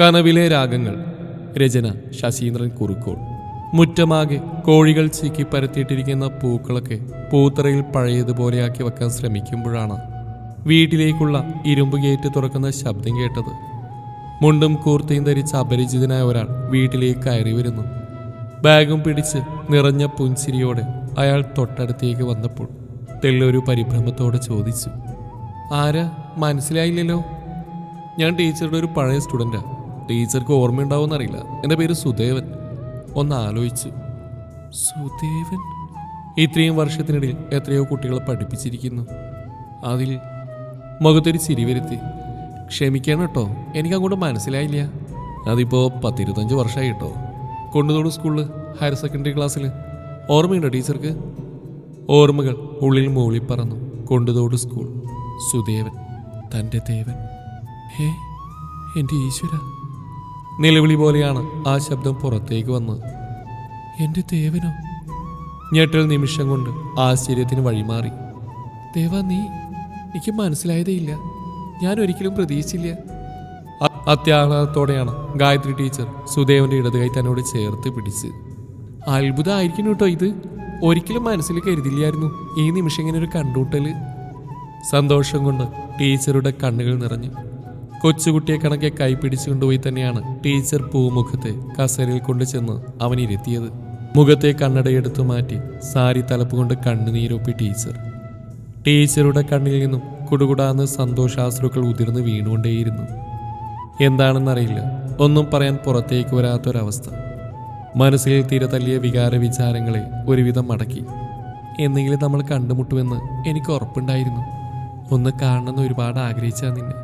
കനവിലെ രാഗങ്ങൾ. രചന ശശീന്ദ്രൻ കുറുക്കോൾ. മുറ്റമാകെ കോഴികൾ ചീക്കി പരത്തിയിട്ടിരിക്കുന്ന പൂക്കളൊക്കെ പൂത്തറയിൽ പഴയതുപോലെയാക്കി വെക്കാൻ ശ്രമിക്കുമ്പോഴാണ് വീട്ടിലേക്കുള്ള ഇരുമ്പ് ഗേറ്റ് തുറക്കുന്ന ശബ്ദം കേട്ടത്. മുണ്ടും കൂർത്തയും ധരിച്ച അപരിചിതനായ ഒരാൾ വീട്ടിലേക്ക് കയറി വരുന്നു. ബാഗും പിടിച്ച് നിറഞ്ഞ പുൻസിരിയോടെ അയാൾ തൊട്ടടുത്തേക്ക് വന്നപ്പോൾ തെല്ലൊരു പരിഭ്രമത്തോടെ ചോദിച്ചു ആരാ? മനസ്സിലായില്ലല്ലോ. ഞാൻ ടീച്ചറുടെ ഒരു പഴയ സ്റ്റുഡന്റാ ടീച്ചർക്ക് ഓർമ്മയുണ്ടാവുമെന്നറിയില്ല എന്റെ പേര് സുദേവൻ. ഒന്ന് ആലോചിച്ച്. സുദേവൻ? ഇത്രയും വർഷത്തിനിടയിൽ എത്രയോ കുട്ടികളെ പഠിപ്പിച്ചിരിക്കുന്നു. അതിൽ മുഖത്തൊരു ചിരി വരുത്തി. ക്ഷമിക്കണം കേട്ടോ. എനിക്ക് അങ്ങോട്ട് മനസ്സിലായില്ല. അതിപ്പോൾ പത്തിരുപത്തഞ്ച് വർഷമായി കേട്ടോ. കൊണ്ടുതോട് സ്കൂളിൽ ഹയർ സെക്കൻഡറി ക്ലാസ്സിൽ ഓർമ്മയുണ്ടോ ടീച്ചർക്ക്? ഓർമ്മകൾ ഉള്ളിൽ മൂളി പറന്നു. കൊണ്ടുതോട് സ്കൂൾ. സുദേവൻ. തന്റെ ദേവൻ. ഹേ എന്റെ ഈശ്വര. നിലവിളി പോലെയാണ് ആ ശബ്ദം പുറത്തേക്ക് വന്നത്. എന്റെ ദേവനോ? ഞെട്ടൽ നിമിഷം കൊണ്ട് ആശ്ചര്യത്തിന് വഴിമാറി. ദേവ നീ എനിക്ക് മനസ്സിലായതേ ഇല്ല. ഞാൻ ഒരിക്കലും പ്രതീക്ഷിച്ചില്ല. അത്യാഹ്ലാദത്തോടെയാണ് ഗായത്രി ടീച്ചർ സുദേവന്റെ ഇടത് കൈ തന്നോട് ചേർത്ത് പിടിച്ച്. അത്ഭുതമായിരിക്കുന്നു കേട്ടോ ഇത്. ഒരിക്കലും മനസ്സിൽ കരുതില്ലായിരുന്നു ഈ നിമിഷം ഇങ്ങനെ ഒരു കണ്ടൂട്ടൽ സന്തോഷം കൊണ്ട് ടീച്ചറുടെ കണ്ണുകൾ നിറഞ്ഞു. കൊച്ചുകുട്ടിയെ കണക്കെ കൈപിടിച്ചുകൊണ്ട് പോയി തന്നെയാണ് ടീച്ചർ പൂമുഖത്തെ കസേരയിൽ കൊണ്ടുചെന്ന് അവൻ ഇരുത്തിയത് മുഖത്തെ കണ്ണടയെടുത്തു മാറ്റി സാരി തലപ്പ് കൊണ്ട് കണ്ണുനീരൊപ്പി ടീച്ചർ. ടീച്ചറുടെ കണ്ണിൽ നിന്നും കുടുകുടാന്ന് സന്തോഷാശ്രുക്കൾ ഉതിർന്ന് വീണുകൊണ്ടേയിരുന്നു. എന്താണെന്നറിയില്ല. ഒന്നും പറയാൻ പുറത്തേക്ക് വരാത്തൊരവസ്ഥ. മനസ്സിൽ തീരെ തല്ലിയ വികാര വിചാരങ്ങളെ ഒരുവിധം മടക്കി. എന്നെങ്കിലും നമ്മൾ കണ്ടുമുട്ടുമെന്ന് എനിക്ക് ഉറപ്പുണ്ടായിരുന്നു. ഒന്ന് കാണണമെന്ന് ഒരുപാട് ആഗ്രഹിച്ചാ നിന്നെ.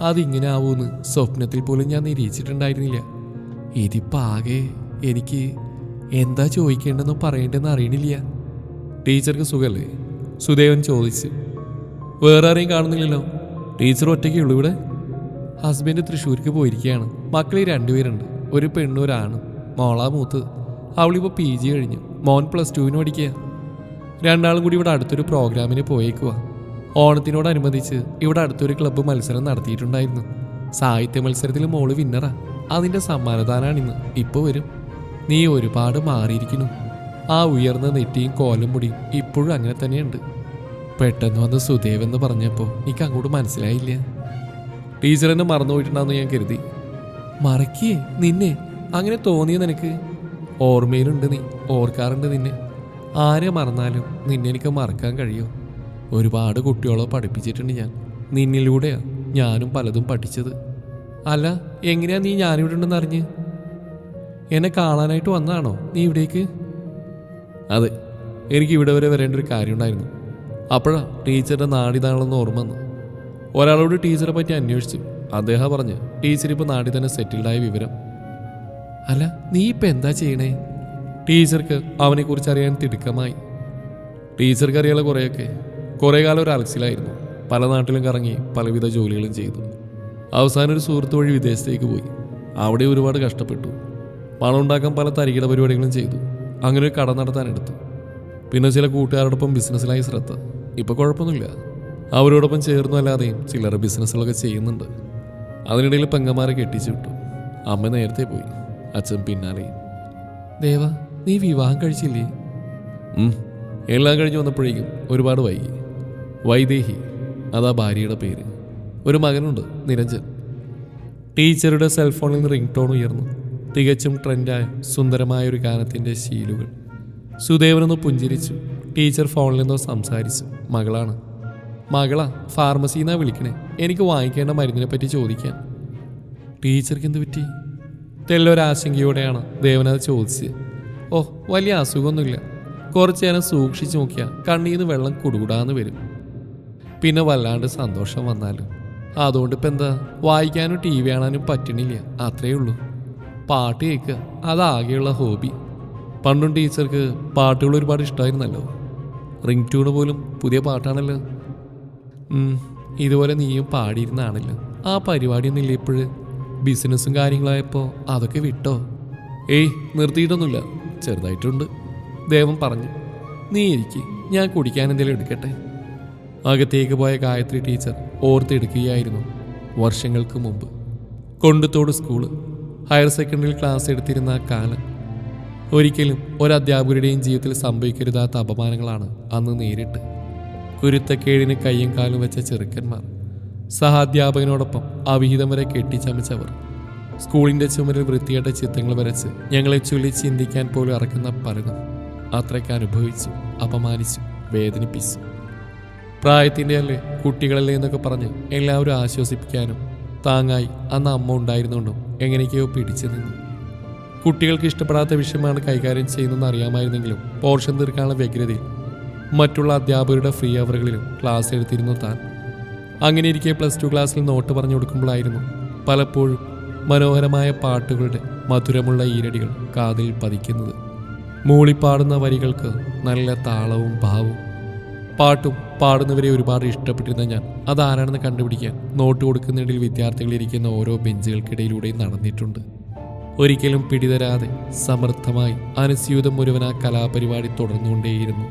അതിങ്ങനെ ആവൂന്ന് സ്വപ്നത്തിൽ പോലും ഞാൻ നിരീക്ഷിച്ചിട്ടുണ്ടായിരുന്നില്ല. ഇതിപ്പോ ആകെ എനിക്ക് എന്താ ചോദിക്കേണ്ടെന്ന് പറയേണ്ടെന്ന് അറിയണില്ല. ടീച്ചർക്ക് സുഖല്ലേ? സുദേവൻ ചോദിച്ച്. വേറെ ആരെയും കാണുന്നില്ലല്ലോ? ടീച്ചർ ഒറ്റയ്ക്കേ ഉള്ളൂ ഇവിടെ? ഹസ്ബൻഡ് തൃശ്ശൂർക്ക് പോയിരിക്കുകയാണ്. മക്കളെ രണ്ടുപേരുണ്ട്. ഒരു പെണ്ണും ഒരാണും. മോളാ മൂത്ത്. അവളിപ്പോൾ പി ജി കഴിഞ്ഞു. മോൻ പ്ലസ് ടുവിന് പഠിക്കുക. രണ്ടാളും കൂടി ഇവിടെ അടുത്തൊരു പ്രോഗ്രാമിന് പോയേക്കുക ഓണത്തിനോടനുബന്ധിച്ച് ഇവിടെ അടുത്തൊരു ക്ലബ്ബ് മത്സരം നടത്തിയിട്ടുണ്ടായിരുന്നു. സാഹിത്യ മത്സരത്തിൽ മോൾ വിന്നറാ അതിന്റെ സമ്മാനദാനാണിന്ന്. ഇപ്പോൾ വരും. നീ ഒരുപാട് മാറിയിരിക്കുന്നു. ആ ഉയർന്ന നെറ്റിയും കോലും മുടിയും ഇപ്പോഴും അങ്ങനെ തന്നെയുണ്ട്. പെട്ടെന്ന് വന്ന് സുദേവ് എന്ന് പറഞ്ഞപ്പോൾ എനിക്ക് അങ്ങോട്ട് മനസ്സിലായില്ല. ടീച്ചർ എന്നെ മറന്നുപോയിട്ടുണ്ടാന്ന് ഞാൻ കരുതി. മറക്കിയേ നിന്നെ. അങ്ങനെ തോന്നിയ നിനക്ക്? ഓർമ്മയിലുണ്ട് നീ. ഓർക്കാറുണ്ട് നിന്നെ. ആരെ മറന്നാലും നിന്നെ എനിക്ക് മറക്കാൻ കഴിയോ? ഒരുപാട് കുട്ടികളെ പഠിപ്പിച്ചിട്ടുണ്ട് ഞാൻ. നിന്നിലൂടെയാ ഞാനും പലതും പഠിച്ചത്. അല്ല എങ്ങനെയാ നീ ഞാനിവിടെ ഉണ്ടെന്ന് അറിഞ്ഞ്? എന്നെ കാണാനായിട്ട് വന്നതാണോ നീ ഇവിടേക്ക്? അതെ എനിക്ക് ഇവിടെ വരെ വരേണ്ട ഒരു കാര്യം ഉണ്ടായിരുന്നു. അപ്പോഴാ ടീച്ചറുടെ നാടിതാണെന്ന് ഓർമ്മ വന്നു ഒരാളോട് ടീച്ചറെ പറ്റി അന്വേഷിച്ചു അദ്ദേഹം പറഞ്ഞ് ടീച്ചർ ഇപ്പോൾ നാട്ടിൽ തന്നെ സെറ്റിൽഡായ വിവരം. അല്ല നീ ഇപ്പം എന്താ ചെയ്യണേ? ടീച്ചർക്ക് അവനെക്കുറിച്ച് അറിയാൻ തിടുക്കമായി. ടീച്ചർക്ക് അറിയാനുള്ള കുറേയൊക്കെ. കുറേ കാലം ഒരു അലക്സിലായിരുന്നു. പല നാട്ടിലും കറങ്ങി പലവിധ ജോലികളും ചെയ്തു. അവസാനം ഒരു സുഹൃത്ത് വഴി വിദേശത്തേക്ക് പോയി. അവിടെ ഒരുപാട് കഷ്ടപ്പെട്ടു. പണം ഉണ്ടാക്കാൻ പല തരികിട പരിപാടികളും ചെയ്തു. അങ്ങനെ ഒരു കട നടത്താനെടുത്തു പിന്നെ ചില കൂട്ടുകാരോടൊപ്പം ബിസിനസ്സിലായി ശ്രദ്ധ. ഇപ്പൊ കുഴപ്പമൊന്നുമില്ല. അവരോടൊപ്പം ചേർന്നു ചിലർ ബിസിനസ്സുകളൊക്കെ ചെയ്യുന്നുണ്ട്. അതിനിടയിൽ പെങ്ങന്മാരെ കെട്ടിച്ചു വിട്ടു. അമ്മ നേരത്തെ പോയി. അച്ഛൻ പിന്നാലെയും ദേവ നീ വിവാഹം കഴിച്ചില്ലേ? എല്ലാം കഴിഞ്ഞ് വന്നപ്പോഴേക്കും ഒരുപാട് വൈകി. വൈദേഹി അതാ ഭാര്യയുടെ പേര്. ഒരു മകനുണ്ട് നിരഞ്ജൻ. ടീച്ചറുടെ സെൽഫോണിൽ നിന്ന് റിംഗ് ടോൺ ഉയർന്നു. തികച്ചും ട്രെൻഡായ സുന്ദരമായ ഒരു ഗാനത്തിന്റെ ശീലുകൾ. സുദേവനൊന്ന് പുഞ്ചിരിച്ചു. ടീച്ചർ ഫോണിൽ നിന്നോ സംസാരിച്ചു. മകളാണ്. മകളാ ഫാർമസിയിൽ നിന്നാണ് വിളിക്കണേ. എനിക്ക് വാങ്ങിക്കേണ്ട മരുന്നിനെ പറ്റി ചോദിക്കാൻ. ടീച്ചർക്ക് എന്ത് പറ്റി? തെല്ലൊരാശങ്കയോടെയാണ് ദേവനത് ചോദിച്ചത്. ഓ വലിയ അസുഖമൊന്നുമില്ല. കുറച്ച് നേരം സൂക്ഷിച്ചു നോക്കിയാൽ കണ്ണീന്ന് വെള്ളം കുടുകൂടാന്ന് വരും. പിന്നെ വല്ലാണ്ട് സന്തോഷം വന്നാലും. അതുകൊണ്ട് ഇപ്പം എന്താ? വായിക്കാനും ടി വി കാണാനും പറ്റണില്ല. അത്രയേ ഉള്ളൂ. പാട്ട് കേൾക്കുക അതാകെയുള്ള ഹോബി. പണ്ടും ടീച്ചർക്ക് പാട്ടുകൾ ഒരുപാട് ഇഷ്ടമായിരുന്നല്ലോ റിംഗ് ട്യൂണ് പോലും പുതിയ പാട്ടാണല്ലോ. ഇതുപോലെ നീയും പാടിയിരുന്നാണല്ലോ. ആ പരിപാടിയൊന്നും ഇല്ല ഇപ്പോഴ്? ബിസിനസ്സും കാര്യങ്ങളായപ്പോൾ അതൊക്കെ വിട്ടോ? ഏയ് നിർത്തിയിട്ടൊന്നുമില്ല. ചെറുതായിട്ടുണ്ട്. ദേവം പറഞ്ഞു. നീ ഇരിക്ക്. ഞാൻ കുടിക്കാൻ എന്തെങ്കിലും എടുക്കട്ടെ. അകത്തേക്ക് പോയ ഗായത്രി ടീച്ചർ ഓർത്തെടുക്കുകയായിരുന്നു വർഷങ്ങൾക്ക് മുമ്പ്. Konduthode school higher secondary class എടുത്തിരുന്ന കാലം. ഒരിക്കലും ഒരധ്യാപകരുടെയും ജീവിതത്തിൽ സംഭവിക്കരുതാത്ത അപമാനങ്ങളാണ് അന്ന് നേരിട്ട്. കുരുത്തക്കേടിന് കയ്യും കാലും വെച്ച ചെറുക്കന്മാർ സഹാധ്യാപകനോടൊപ്പം അവിഹിതം വരെ കെട്ടിച്ചമച്ചവർ. സ്കൂളിന്റെ ചുമരിൽ വൃത്തിയേട്ട ചിത്രങ്ങൾ വരച്ച് ഞങ്ങളെ ചൊല്ലി ചിന്തിക്കാൻ പോലും ഇറക്കുന്ന പലതും അത്രയ്ക്ക് അനുഭവിച്ചു അപമാനിച്ചു വേദനിപ്പിച്ചു. പ്രായത്തിന്റെ അല്ലേ? കുട്ടികളല്ലേ എന്നൊക്കെ പറഞ്ഞ് എല്ലാവരും ആശ്വസിപ്പിക്കാനും താങ്ങായി അന്ന് അമ്മ ഉണ്ടായിരുന്നുകൊണ്ടും എങ്ങനെയൊക്കെയോ പിടിച്ചു നിന്നു. കുട്ടികൾക്ക് ഇഷ്ടപ്പെടാത്ത വിഷയമാണ് കൈകാര്യം ചെയ്യുന്നതെന്ന് അറിയാമായിരുന്നെങ്കിലും പോർഷൻ തീർക്കാനുള്ള വ്യഗ്രതയിൽ മറ്റുള്ള അധ്യാപകരുടെ ഫ്രീ അവറുകളിലും ക്ലാസ് എടുത്തിരുന്നു താൻ. അങ്ങനെ ഇരിക്കെ പ്ലസ് ടു ക്ലാസ്സിൽ നോട്ട് പറഞ്ഞു കൊടുക്കുമ്പോഴായിരുന്നു പലപ്പോഴും മനോഹരമായ പാട്ടുകളുടെ മധുരമുള്ള ഈരടികൾ കാതിൽ പതിക്കുന്നത്. മൂളിപ്പാടുന്ന വരികൾക്ക് നല്ല താളവും ഭാവവും. പാട്ടും പാടുന്നവരെ ഒരുപാട് ഇഷ്ടപ്പെട്ടിരുന്ന ഞാൻ. അതാരാണെന്ന് കണ്ടുപിടിക്കാൻ നോട്ട് കൊടുക്കുന്നതിൽ വിദ്യാർത്ഥികൾ ഇരിക്കുന്ന ഓരോ ബെഞ്ചുകൾക്കിടയിലൂടെയും നടന്നിട്ടുണ്ട്. ഒരിക്കലും പിടിതരാതെ സമർത്ഥമായി അനുസ്യൂതം മുഴുവൻ ആ കലാപരിപാടി തുടർന്നുകൊണ്ടേയിരുന്നു.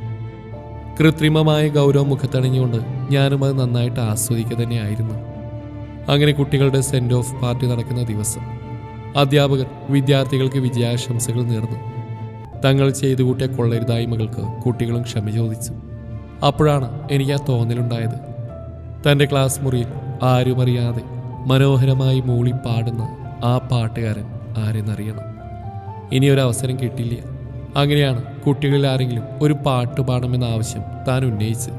കൃത്രിമമായ ഗൗരവം മുഖത്തണിഞ്ഞുകൊണ്ട് ഞാനും അത് നന്നായിട്ട് ആസ്വദിക്കുക തന്നെയായിരുന്നു. അങ്ങനെ കുട്ടികളുടെ സെൻഡ് ഓഫ് പാർട്ടി നടക്കുന്ന ദിവസം അധ്യാപകർ വിദ്യാർത്ഥികൾക്ക് വിജയാശംസകൾ നേർന്നു. തങ്ങൾ ചെയ്തു കൂട്ടിയ കൊള്ളരുതായ്മകൾക്ക് കുട്ടികളും ക്ഷമ ചോദിച്ചു. അപ്പോഴാണ് എനിക്ക് ആ തോന്നലുണ്ടായത്. തന്റെ ക്ലാസ് മുറിയിൽ ആരുമറിയാതെ മനോഹരമായി മൂളി പാടുന്ന ആ പാട്ടുകാരൻ ആരെന്നറിയണം. ഒരു അവസരം കിട്ടില്ല. അങ്ങനെയാണ് കുട്ടികളിൽ ആരെങ്കിലും ഒരു പാട്ട് പാടണമെന്ന ആവശ്യം താൻ ഉന്നയിച്ച്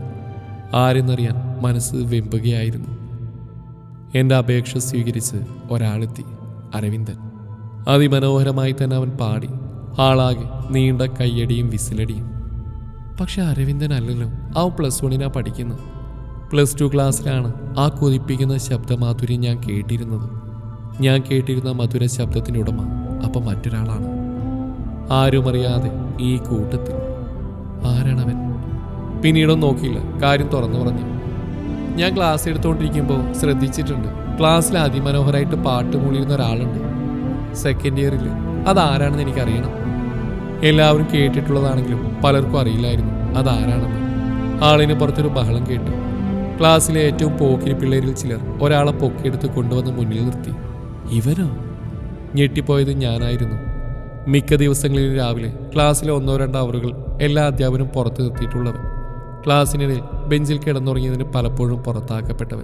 ആരെന്നറിയാൻ മനസ്സ് വെമ്പുകയായിരുന്നു. എന്റെ അപേക്ഷ സ്വീകരിച്ച് ഒരാളെത്തി അരവിന്ദൻ. അതിമനോഹരമായി തന്നെ അവൻ പാടി ആളാകെ നീണ്ട കയ്യടിയും വിസിലടിയും. പക്ഷെ അരവിന്ദൻ അല്ലല്ലോ അവൻ പ്ലസ് വണ്ണിനാണ് പഠിക്കുന്നത് പ്ലസ് ടു ക്ലാസ്സിലാണ് ആ കൊതിപ്പിക്കുന്ന ശബ്ദമാധുര്യം ഞാൻ കേട്ടിരുന്നത്. ഞാൻ കേട്ടിരുന്ന മധുര ശബ്ദത്തിന്റെ ഉടമ അപ്പം മറ്റൊരാളാണ്. ആരുമറിയാതെ ഈ കൂട്ടത്തിൽ. ആരാണവൻ? പിന്നീടൊന്നും നോക്കിയില്ല. കാര്യം തുറന്നു പറഞ്ഞു. ഞാൻ ക്ലാസ് എടുത്തുകൊണ്ടിരിക്കുമ്പോൾ ശ്രദ്ധിച്ചിട്ടുണ്ട്. ക്ലാസ്സിൽ അതിമനോഹരമായിട്ട് പാട്ട് മൂളിയിരുന്ന ഒരാളുണ്ട്. സെക്കൻഡ് ഇയറിൽ അതാരാണെന്ന് എനിക്കറിയണം. എല്ലാവരും കേട്ടിട്ടുള്ളതാണെങ്കിലും പലർക്കും അറിയില്ലായിരുന്നു. അതാരാണെന്ന്. ആളിന് പുറത്തൊരു ബഹളം കേട്ടു. ക്ലാസ്സിലെ ഏറ്റവും പോക്കിരി പിള്ളേരിൽ ചിലർ ഒരാളെ പൊക്കിയെടുത്ത് കൊണ്ടുവന്ന് മുന്നിൽ നിർത്തി. ഇവനോ ഞെട്ടിപ്പോയത് ഞാനായിരുന്നു. മിക്ക ദിവസങ്ങളിലും രാവിലെ ക്ലാസ്സിലെ ഒന്നോ രണ്ടോ അവറുകൾ എല്ലാ അധ്യാപനും പുറത്തു നിർത്തിയിട്ടുള്ളവൻ. ക്ലാസ്സിനിടയിൽ ബെഞ്ചിൽ കിടന്നുറങ്ങിയതിന് പലപ്പോഴും പുറത്താക്കപ്പെട്ടവൻ.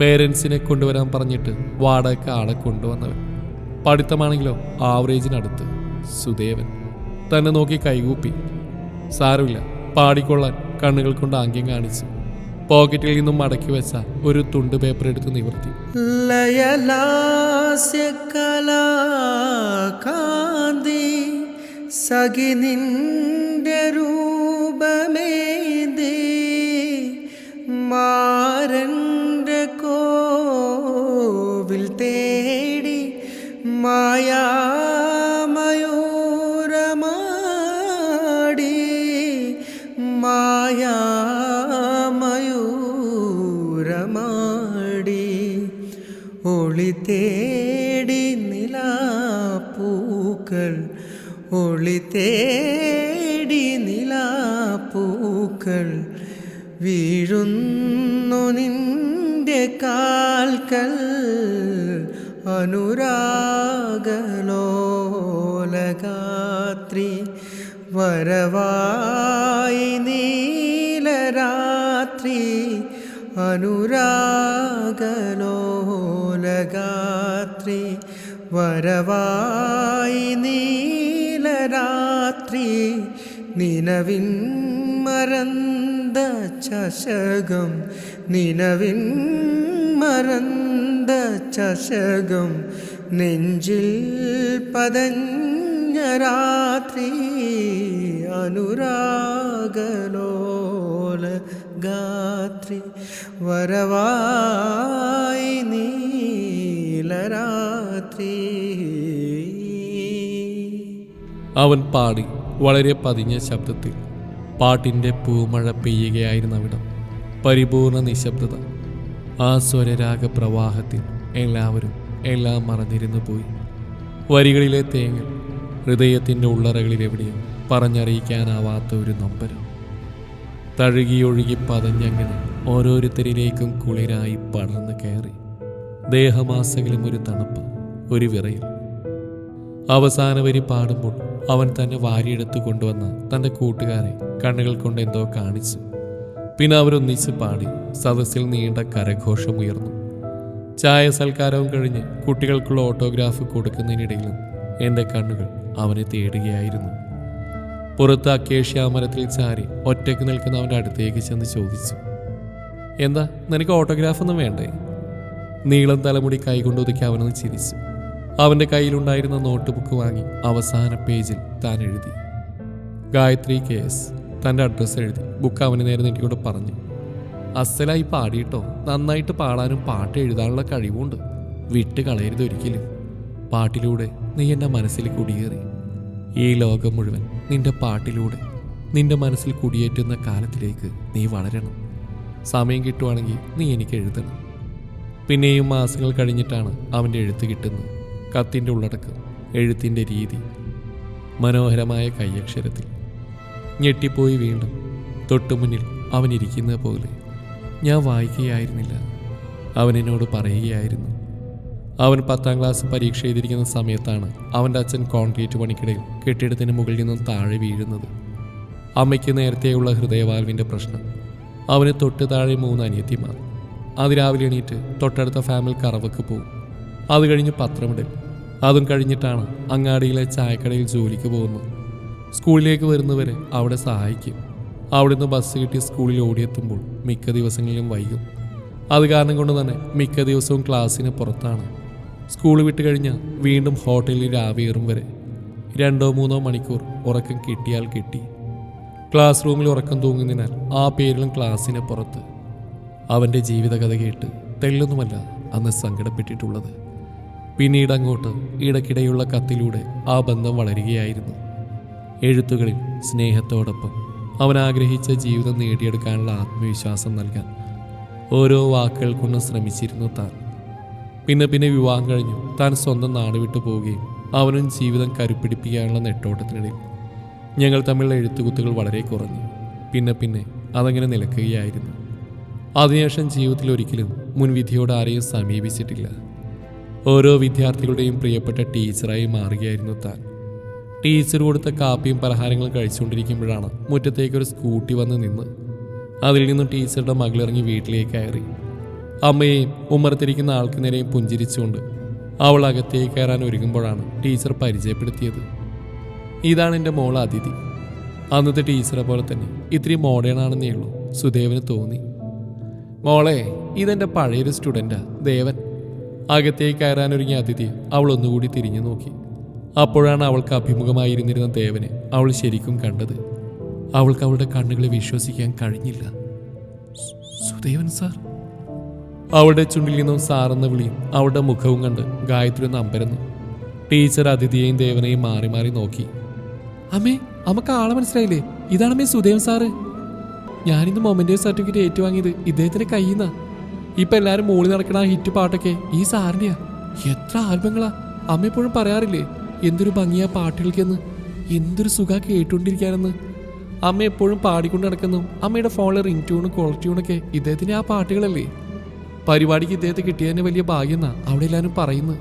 പേരൻസിനെ കൊണ്ടുവരാൻ പറഞ്ഞിട്ട് വാടക ആളെ കൊണ്ടുവന്നവൻ. പഠിത്തമാണെങ്കിലോ ആവറേജിനടുത്ത് സുദേവൻ. തന്നെ നോക്കി കൈകൂപ്പി. സാരമില്ല പാടിക്കൊള്ളാൻ കണ്ണുകൾ കൊണ്ട് ആംഗ്യം കാണിച്ചു പോക്കറ്റിൽ നിന്നും മടക്കി വെച്ച ഒരു തുണ്ട് പേപ്പർ എടുത്ത് നിവർത്തി. ലയലാസ്യ സഖി നിന്റെ രൂപമേന്തി മാരന്റെ കോവിൽ തേടി മായാമയൂരമാടി വീഴുന്നു നിന്റെ കാൽക്കൽ അനുരാഗലോലഗാത്രി വരവായി നീലരാത്രി അനുരാഗലോലഗാത്രി വരവായി നീലരാത്രി നിലവിൻ മറന്ത ചശകം നിലവിൻ മറന്ത ചശകം നെഞ്ചിൽ പതഞ്ഞ രാത്രി അനുരാഗലോല ഗാത്രി വരവായി നീലരാത്രി. അവൻ പാടി വളരെ പതിഞ്ഞ ശബ്ദത്തിൽ. പാട്ടിന്റെ പൂമഴ പെയ്യുകയായിരുന്നു അവിടം. പരിപൂർണ നിശബ്ദത. ആ സ്വരരാഗ പ്രവാഹത്തിൽ എല്ലാവരും എല്ലാം മറന്നിരുന്നു പോയി. വരികളിലെ തേങ്ങൽ ഹൃദയത്തിന്റെ ഉള്ളറകളിലെവിടെയും പറഞ്ഞറിയിക്കാനാവാത്ത ഒരു നൊമ്പരം. തഴുകിയൊഴുകി പതഞ്ഞങ്ങനെ ഓരോരുത്തരിലേക്കും കുളിരായി പടർന്നു കയറി. ദേഹമാസകലും ഒരു തണുപ്പ് ഒരു വിറയൽ. അവസാന വരി പാടുമ്പോൾ അവൻ തന്നെ വാരിയെടുത്ത് കൊണ്ടുവന്ന തന്റെ കൂട്ടുകാരെ കണ്ണുകൾ കൊണ്ട് എന്തോ കാണിച്ചു. പിന്നെ അവരൊന്നിച്ച് പാടി സദസ്സിൽ നീണ്ട കരഘോഷം ഉയർന്നു. ചായ സൽക്കാരവും കഴിഞ്ഞ് കുട്ടികൾക്കുള്ള ഓട്ടോഗ്രാഫ് കൊടുക്കുന്നതിനിടയിലും എന്റെ കണ്ണുകൾ അവനെ തേടുകയായിരുന്നു. പുറത്ത് അക്കേഷ്യാമരത്തിൽ ചാരി ഒറ്റയ്ക്ക് നിൽക്കുന്ന അവന്റെ അടുത്തേക്ക് ചെന്ന് ചോദിച്ചു എന്താ നിനക്ക് ഓട്ടോഗ്രാഫൊന്നും വേണ്ടേ? നീളം തലമുടി കൈകൊണ്ട് ഒതുക്കി അവനൊന്ന് ചിരിച്ചു. അവന്റെ കയ്യിലുണ്ടായിരുന്ന നോട്ട് ബുക്ക് വാങ്ങി അവസാന പേജിൽ താൻ എഴുതി. ഗായത്രി കേസ് തന്റെ അഡ്രസ്സ് എഴുതി ബുക്ക് അവന് നേരെ നെറ്റിയോട് പറഞ്ഞു. അസലായി പാടിയിട്ടോ? നന്നായിട്ട് പാടാനും പാട്ട് എഴുതാനുള്ള കഴിവുണ്ട്. വിട്ട് കളയരുത് ഒരിക്കലും. പാട്ടിലൂടെ നീ എന്റെ മനസ്സിൽ കുടിയേറി. ഈ ലോകം മുഴുവൻ നിന്റെ പാട്ടിലൂടെ നിന്റെ മനസ്സിൽ കുടിയേറ്റുന്ന കാലത്തിലേക്ക് നീ വളരണം. സമയം കിട്ടുവാണെങ്കിൽ നീ എനിക്ക് എഴുതണം. പിന്നെയും മാസങ്ങൾ കഴിഞ്ഞിട്ടാണ് അവന്റെ എഴുത്ത് കിട്ടുന്നത്. കത്തിന്റെ ഉള്ളടക്കം എഴുത്തിന്റെ രീതി മനോഹരമായ കൈയക്ഷരത്തിൽ. ഞെട്ടിപ്പോയി വീണ്ടും തൊട്ടുമുന്നിൽ അവൻ ഇരിക്കുന്നത് പോലെ. ഞാൻ വായിക്കുകയായിരുന്നില്ല. അവൻ എന്നോട് പറയുകയായിരുന്നു. അവൻ പത്താം ക്ലാസ് പരീക്ഷ എഴുതിയിരിക്കുന്ന സമയത്താണ് അവന്റെ അച്ഛൻ കോൺക്രീറ്റ് പണിക്കിടയിൽ കെട്ടിടത്തിന് മുകളിൽ നിന്നും താഴെ വീഴുന്നത്. അമ്മയ്ക്ക് നേരത്തെയുള്ള ഹൃദയവാൽവിന്റെ പ്രശ്നം. അവന് തൊട്ട് താഴെ മൂന്ന് അനിയത്തിമാർ. അതിരാവിലെ എണീറ്റ് തൊട്ടടുത്ത ഫാമിൽ കറവക്ക് പോകും അത് കഴിഞ്ഞ് പത്രമിടൽ അതും കഴിഞ്ഞിട്ടാണ് അങ്ങാടിയിലെ ചായക്കടയിൽ ജോലിക്ക് പോകുന്നത്. സ്കൂളിലേക്ക് വരുന്നവരെ അവിടെ സഹായിക്കും. അവിടുന്ന് ബസ് കിട്ടി സ്കൂളിൽ ഓടിയെത്തുമ്പോൾ മിക്ക ദിവസങ്ങളിലും വൈകും. അത് കാരണം കൊണ്ട് തന്നെ മിക്ക ദിവസവും ക്ലാസ്സിന് പുറത്താണ്. സ്കൂൾ വിട്ട് കഴിഞ്ഞാൽ വീണ്ടും ഹോട്ടലിൽ രാവിയേറും വരെ. രണ്ടോ മൂന്നോ മണിക്കൂർ ഉറക്കം കിട്ടിയാൽ കിട്ടി. ക്ലാസ് റൂമിൽ ഉറക്കം തൂങ്ങുന്നതിനാൽ ആ പേരിലും ക്ലാസ്സിന് പുറത്ത്. അവന്റെ ജീവിതകഥ കേട്ട് തെല്ലൊന്നുമല്ല അന്ന് സങ്കടപ്പെട്ടിട്ടുള്ളത്. പിന്നീട് അങ്ങോട്ട് ഇടയ്ക്കിടെയുള്ള കത്തിലൂടെ ആ ബന്ധം വളരുകയായിരുന്നു. എഴുത്തുകളിൽ സ്നേഹത്തോടൊപ്പം അവൻ ആഗ്രഹിച്ച ജീവിതം നേടിയെടുക്കാനുള്ള ആത്മവിശ്വാസം നൽകാൻ ഓരോ വാക്കുകൾ കൊണ്ട് ശ്രമിച്ചിരുന്നു താൻ. പിന്നെ പിന്നെ വിവാഹം കഴിഞ്ഞു. താൻ സ്വന്തം നാട് വിട്ടു പോവുകയും അവനും ജീവിതം കരുപ്പിടിപ്പിക്കാനുള്ള നെട്ടോട്ടത്തിനിടയിൽ ഞങ്ങൾ തമ്മിലുള്ള എഴുത്തുകുത്തുകൾ വളരെ കുറഞ്ഞു. പിന്നെ പിന്നെ അതങ്ങനെ നിലക്കുകയായിരുന്നു. അതിനുശേഷം ജീവിതത്തിൽ ഒരിക്കലും മുൻവിധിയോട് ആരെയും സമീപിച്ചിട്ടില്ല. ഓരോ വിദ്യാർത്ഥികളുടെയും പ്രിയപ്പെട്ട ടീച്ചറായി മാറുകയായിരുന്നു താൻ. ടീച്ചർ കൊടുത്ത കാപ്പിയും പലഹാരങ്ങളും കഴിച്ചുകൊണ്ടിരിക്കുമ്പോഴാണ് മുറ്റത്തേക്ക് ഒരു സ്കൂട്ടി വന്ന് നിന്ന് അതിൽ നിന്നും ടീച്ചറുടെ മകളിറങ്ങി വീട്ടിലേക്ക് കയറി. അമ്മയെയും ഉമ്മറത്തിരിക്കുന്ന ആൾക്ക് നേരെയും പുഞ്ചിരിച്ചുകൊണ്ട് അവൾ അകത്തേക്ക് കയറാൻ ഒരുങ്ങുമ്പോഴാണ് ടീച്ചർ പരിചയപ്പെടുത്തിയത്. ഇതാണ് എന്റെ മോൾ അതിഥി. അന്നത്തെ ടീച്ചറെ പോലെ തന്നെ ഇത്തിരി മോഡേൺ ആണെന്നേ ഉള്ളൂ സുദേവന് തോന്നി. മോളെ ഇതെന്റെ പഴയൊരു സ്റ്റുഡന്റാ ദേവൻ. അകത്തേക്ക് കയറാനൊരുങ്ങിയ അതിഥി അവൾ ഒന്നുകൂടി തിരിഞ്ഞു നോക്കി. അപ്പോഴാണ് അവൾക്ക് അഭിമുഖമായിരുന്നിരുന്ന ദേവനെ അവൾ ശരിക്കും കണ്ടത്. അവൾക്ക് അവളുടെ കണ്ണുകളെ വിശ്വസിക്കാൻ കഴിഞ്ഞില്ല. സുദേവൻ സാർ. അവളുടെ ചുണ്ടിൽ നിന്നും സാറെന്ന വിളിയും അവളുടെ മുഖവും കണ്ട് ഗായത്രി ഒന്ന് അമ്പരന്നു. ടീച്ചർ അതിഥിയെയും ദേവനെയും മാറി മാറി നോക്കി. അമ്മേ അമ്മയ്ക്ക് ആളെ മനസ്സിലായില്ലേ? ഇതാണമ്മേ സുദേവൻ സാറ്. ഞാനിന്ന് മൊമെന്റോ സർട്ടിഫിക്കറ്റ് ഏറ്റുവാങ്ങിയത് ഇദ്ദേഹത്തിന്റെ കയ്യിൽ നിന്നാ ഇപ്പൊ എല്ലാരും മൂളി നടക്കണ ആ ഹിറ്റ് പാട്ടൊക്കെ ഈ സാറിന്റെയാ. എത്ര ആൽബങ്ങളാ. അമ്മ എപ്പോഴും പറയാറില്ലേ എന്തൊരു ഭംഗിയാ പാട്ടുകൾക്കെന്ന് എന്തൊരു സുഖ കേട്ടുകൊണ്ടിരിക്കാനെന്ന് അമ്മ എപ്പോഴും പാടിക്കൊണ്ട് നടക്കുന്നു അമ്മയുടെ ഫോണിലെ റിംഗ് ട്യൂണും കോൾ ട്യൂണൊക്കെ ഇദ്ദേഹത്തിന്റെ ആ പാട്ടുകളല്ലേ. പരിപാടിക്ക് ഇദ്ദേഹത്തെ കിട്ടിയതിന് വലിയ ഭാഗ്യെന്നാ അവിടെ എല്ലാവരും പറയുന്നു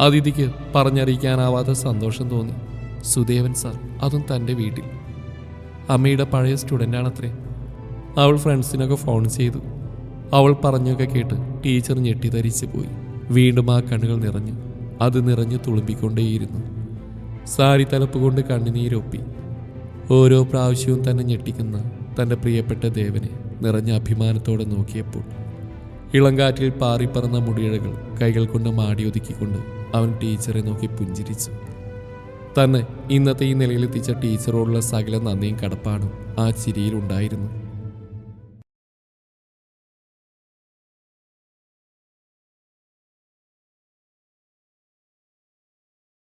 അതിഥിക്ക് പറഞ്ഞറിയിക്കാനാവാത്ത സന്തോഷം തോന്നി. സുദേവൻ സാർ അതും തന്റെ വീട്ടിൽ. അമ്മയുടെ പഴയ സ്റ്റുഡന്റാണത്രേ അവൾ ഫ്രണ്ട്സിനൊക്കെ ഫോൺ ചെയ്തു. അവൾ പറഞ്ഞൊക്കെ കേട്ട് ടീച്ചർ ഞെട്ടിധരിച്ചു പോയി വീണ്ടും ആ കണ്ണുകൾ നിറഞ്ഞു അത് നിറഞ്ഞു തുളുമ്പിക്കൊണ്ടേയിരുന്നു. സാരി തലപ്പ് കൊണ്ട് കണ്ണുനീരൊപ്പി. ഓരോ പ്രാവശ്യവും തന്നെ ഞെട്ടിക്കുന്ന തന്റെ പ്രിയപ്പെട്ട ദേവനെ നിറഞ്ഞ അഭിമാനത്തോടെ നോക്കിയപ്പോൾ ഇളങ്കാറ്റിൽ പാറിപ്പറന്ന മുടിയിഴകൾ കൈകൾ കൊണ്ട് മാടിയൊതുക്കിക്കൊണ്ട് അവൻ ടീച്ചറെ നോക്കി പുഞ്ചിരിച്ചു. തന്നെ ഇന്നത്തെ ഈ നിലയിലെത്തിച്ച ടീച്ചറോടുള്ള സകല നന്ദിയും കടപ്പാടും ആ ചിരിയിലുണ്ടായിരുന്നു.